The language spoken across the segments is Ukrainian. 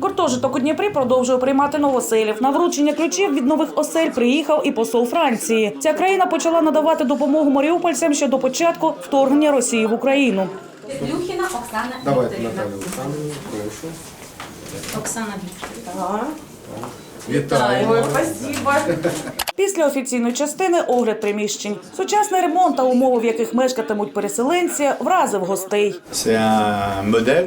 Гуртожиток у Дніпрі продовжує приймати новоселів. На вручення ключів від нових осель приїхав і посол Франції. Ця країна почала надавати допомогу маріупольцям ще до початку вторгнення Росії в Україну. Люхіна Оксана Давайте, Вікторівна. Оксана, прошу. Оксана Вікторівна. Вітаємо. Після офіційної частини огляд приміщень. Сучасний ремонт та умови, в яких мешкатимуть переселенці, вразив гостей.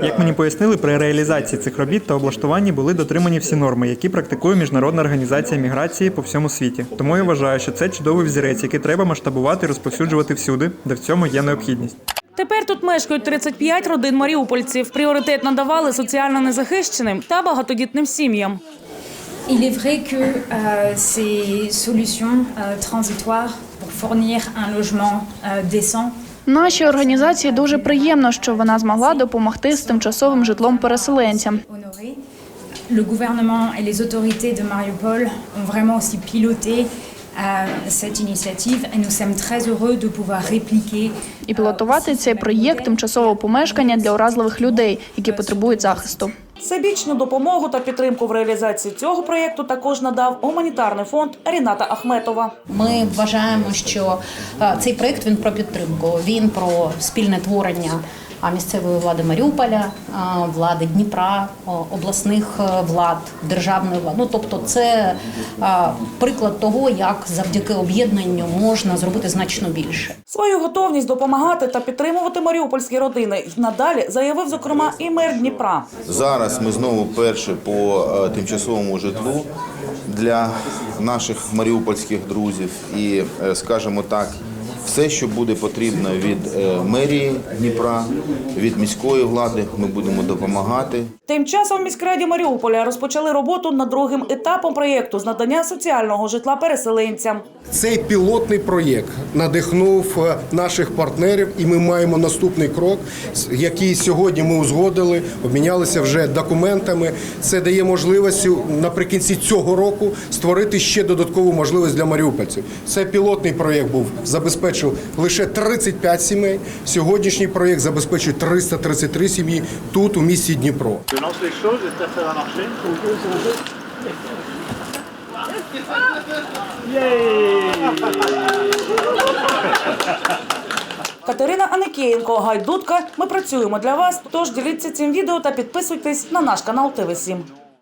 Як мені пояснили, при реалізації цих робіт та облаштуванні були дотримані всі норми, які практикує міжнародна організація міграції по всьому світі. Тому я вважаю, що це чудовий взірець, який треба масштабувати і розповсюджувати всюди, де в цьому є необхідність. Тепер тут мешкають 35 родин маріупольців. Пріоритет надавали соціально незахищеним та багатодітним сім'ям. Il est vrai que euh, ces solutions euh, transitoires pour fournir un logement euh, décent Нашій організації дуже приємно, що вона змогла допомогти з тимчасовим житлом переселенцям. Le gouvernement et les autorités de Mariupol ont vraiment aussi piloté euh, cette initiative et nous sommes très heureux de pouvoir répliquer І пілотувати цей проєкт тимчасового помешкання для уразливих людей, які потребують захисту. Всебічну допомогу та підтримку в реалізації цього проєкту також надав гуманітарний фонд Ріната Ахметова. Ми вважаємо, що е, цей проект він про підтримку. Він про спільне творення місцевої влади Маріуполя, влади Дніпра, обласних влад, державної влади. Ну тобто, це приклад того, як завдяки об'єднанню можна зробити значно більше. Свою готовність допомагати та підтримувати маріупольські родини й надалі заявив, зокрема, і мер Дніпра. Зараз ми знову перші по е, тимчасовому житлу для наших маріупольських друзів. І, е, скажімо так, все, що буде потрібно від е, мерії Дніпра, від міської влади, ми будемо допомагати. Тим часом в міськраді Маріуполя розпочали роботу над другим етапом проєкту з надання соціального житла переселенцям. Цей пілотний проєкт надихнув е, наших партнерів, і ми маємо наступний крок, який сьогодні ми узгодили, обмінялися вже документами. Це дає можливість наприкінці цього року створити ще додаткову можливість для маріупольців. Це пілотний проєкт був забезпечив лише 35 сімей. Сьогоднішній проєкт забезпечує 333 сім'ї тут, у місті Дніпро. Катерина Аникієнко, Гайдутка. Ми працюємо для вас. Тож діліться цим відео та підписуйтесь на наш канал ТВ 7